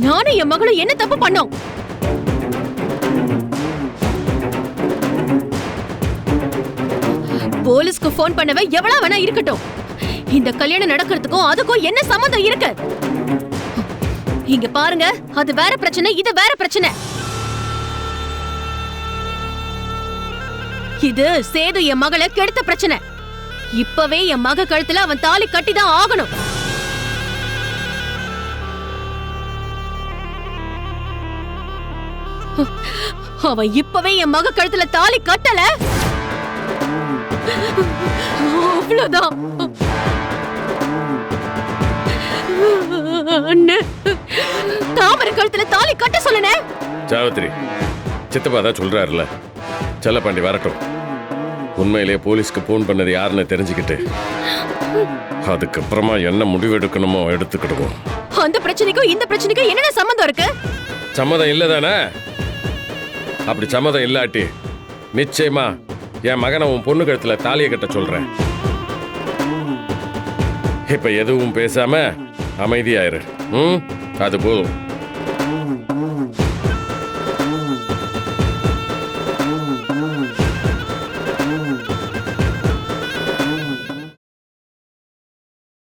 நானும் என் மகளும் என்ன தப்பு பண்ணோம்? போலீஸ்க்கு ஃபோன் பண்ணவ எவ்வளவு வேணா இருக்கட்டும். இந்த கல்யாணம் நடக்கிறதுக்கும் அதுக்கும் என்ன சம்மந்தம் இருக்கு? இங்க பாருங்க அது வேற பிரச்சனை இது வேற பிரச்சனை. இது சேது என் மகளை கெடுத்த பிரச்சனை. இப்பவே என் மக கழுத்துல அவன் தாலி கட்டிதான் ஆகணும். அவன் இப்பவே என் மக கழுத்துல தாலி கட்டல. அவ்வளவுதான். தாமரை கழுத்துல தாலி கட்ட சொல்லுனே. சாவித்திரி சித்தப்பா தான் சொல்றாருல செல்லப்பாண்டி வரட்டும். உண்மையிலேயே போலீஸ்க்கு ஃபோன் பண்ணது யாருன்னு தெரிஞ்சுக்கிட்டு அதுக்கப்புறமா என்ன முடிவு எடுக்கணுமோ எடுத்துக்கிடுவோம். அந்த பிரச்சனைக்கும் இந்த பிரச்சனைக்கும் என்னென்ன சம்பந்தம் இருக்கு? சம்மதம் இல்லை தானே அப்படி சம்மதம் இல்லாட்டி நிச்சயமா என் மகனை உன் பொண்ணு கழுத்துல தாலியை கட்ட சொல்றேன். இப்ப எதுவும் பேசாம அமைதியாயிரு. ம்? அது போதும்.